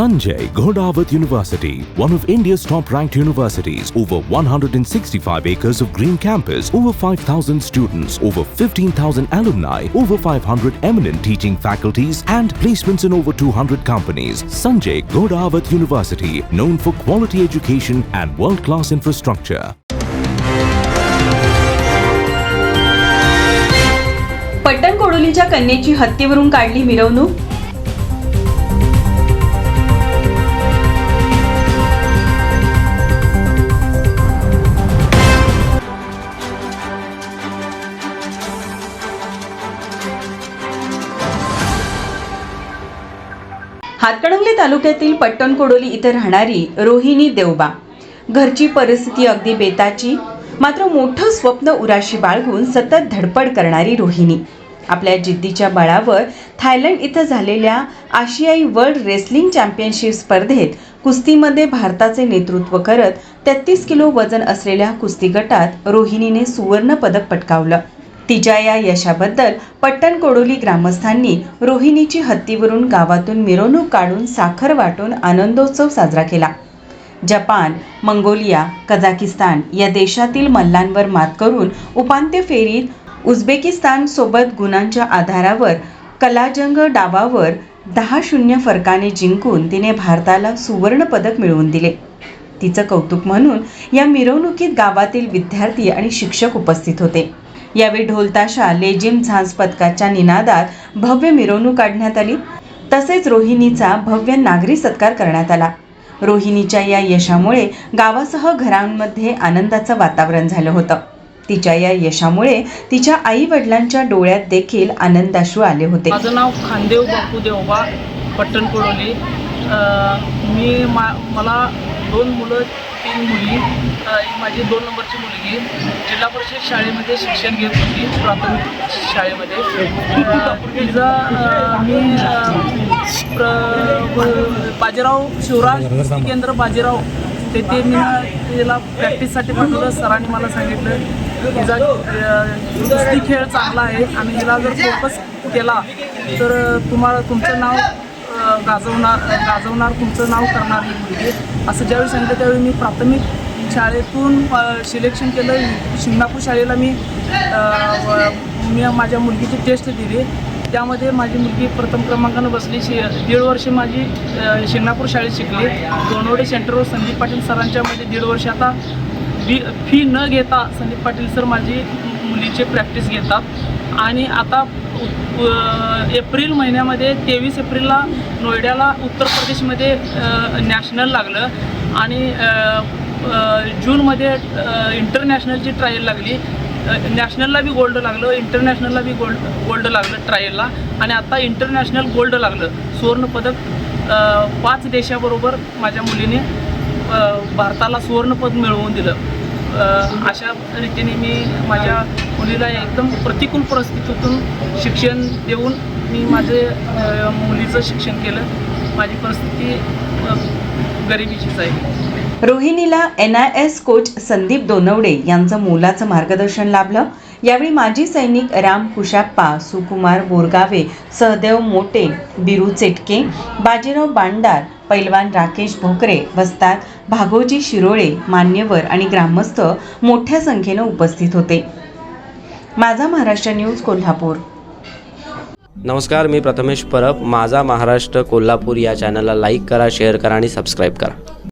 Sanjay Ghodawat University, one of India's top ranked universities, over 165 acres of green campus, over 5,000 students, over 15,000 alumni, over 500 eminent teaching faculties, and placements in over 200 companies. Sanjay Ghodawat University, known for quality education and world class infrastructure. पट्टण कोडोलीच्या कन्येची हत्तीवरून काढली मिरवणूक हातकणंगले तालुक्यातील पट्टण कोडोली इथे राहणारी रोहिणी देवबा. घरची परिस्थिती अगदी बेताची मात्र मोठं स्वप्न उराशी बाळगून सतत धडपड करणारी रोहिणी. आपल्या जिद्दीच्या बळावर थायलंड इथं झालेल्या आशियाई वर्ल्ड रेसलिंग चॅम्पियनशिप स्पर्धेत कुस्तीमध्ये भारताचे नेतृत्व करत तेहतीस किलो वजन असलेल्या कुस्ती गटात रोहिणीने सुवर्ण पदक पटकावलं. तिच्या या यशाबद्दल पट्टण कोडोली ग्रामस्थांनी रोहिणीची हत्तीवरून गावातून मिरवणूक काढून साखर वाटून आनंदोत्सव साजरा केला. जपान मंगोलिया कझाकिस्तान या देशातील मल्लांवर मात करून उपांत्य फेरीत उझबेकिस्तान सोबत गुणांच्या आधारावर कलाजंग डावावर दहा शून्य फरकाने जिंकून तिने भारताला सुवर्ण पदक मिळवून दिले. तिचं कौतुक म्हणून या मिरवणुकीत गावातील विद्यार्थी आणि शिक्षक उपस्थित होते. यावेळी ढोलताशा लेजिम झांज पथकाच्या निनादात भव्य मिरवणूक काढण्यात आली. तसेच रोहिणीचा भव्य नागरी सत्कार करण्यात आला. रोहिणीच्या या यशामुळे गावासह घरांमध्ये आनंदाचं वातावरण झालं होतं. तिच्या या यशामुळे तिच्या आई वडिलांच्या डोळ्यात देखील आनंदाश्रू आले होते. माझं नाव खांदेव बापू देवबा पट्टण कोडोली मी मा मला दोन मुलं तीन मुली एक माझी दोन नंबरची मुलगी जिल्हा परिषद शाळेमध्ये शिक्षण घेत होती प्राथमिक शाळेमध्ये. तिचा मी प्र बाजीराव शिवराज केंद्र बाजीराव. तेथे मी तिला प्रॅक्टिससाठी पाठवलं. सरांनी मला सांगितलं तिचा कुस्ती खेळ चांगला आहे आणि हिला जर फोकस केला तर तुम्हाला तुमचं नाव गाजवणार गाजवणार तुमचं नाव करणार ही मुलगी असं ज्यावेळी सांगितलं त्यावेळी मी प्राथमिक शाळेतून सिलेक्शन केलं. शिंगणापूर शाळेला मी मी माझ्या मुलगीची टेस्ट दिली. त्यामध्ये माझी मुलगी प्रथम क्रमांकानं बसली. शि दीड वर्ष माझी शिंगणापूर शाळेत शिकली. दोनवडे सेंटरवर संदीप पाटील सरांच्यामध्ये दीड वर्ष. आता बी फी न घेता संदीप पाटील सर माझी मुलीची प्रॅक्टिस घेतात. आणि आता उ- एप्रिल महिन्यामध्ये तेवीस एप्रिलला नोएडाला उत्तर प्रदेशमध्ये नॅशनल लागलं. आणि जूनमध्ये इंटरनॅशनलची ट्रायल लागली. नॅशनलला बी गोल्ड लागलं इंटरनॅशनलला बी गोल्ड गोल्ड लागलं ट्रायलला. आणि आता इंटरनॅशनल गोल्ड लागलं. सुवर्णपदक पाच देशाबरोबर माझ्या मुलीने भारताला सुवर्णपद मिळवून दिलं. अशा रीतीने मी माझ्या मुलीला एकदम प्रतिकूल परिस्थितीतून शिक्षण देऊन मी माझे मुलीचं शिक्षण केलं. माझी परिस्थिती गरिबीचीच आहे. रोहिणीला N I S coach Sandeep Donwade यांचं मोलाचं मार्गदर्शन लाभलं. यावेळी माजी सैनिक राम कुशाप्पा सुकुमार बोरगावे सहदेव मोटे बिरू चेटके बाजीराव बांडार पैलवान राकेश भोकरे वस्ताद भागोजी शिरोळे मान्यवर आणि ग्रामस्थ मोठ्या संख्येनं उपस्थित होते. माझा महाराष्ट्र न्यूज कोल्हापूर. नमस्कार मी प्रथमेश परब. माझा महाराष्ट्र कोल्हापूर या चॅनलला लाईक करा शेअर करा आणि सबस्क्राईब करा.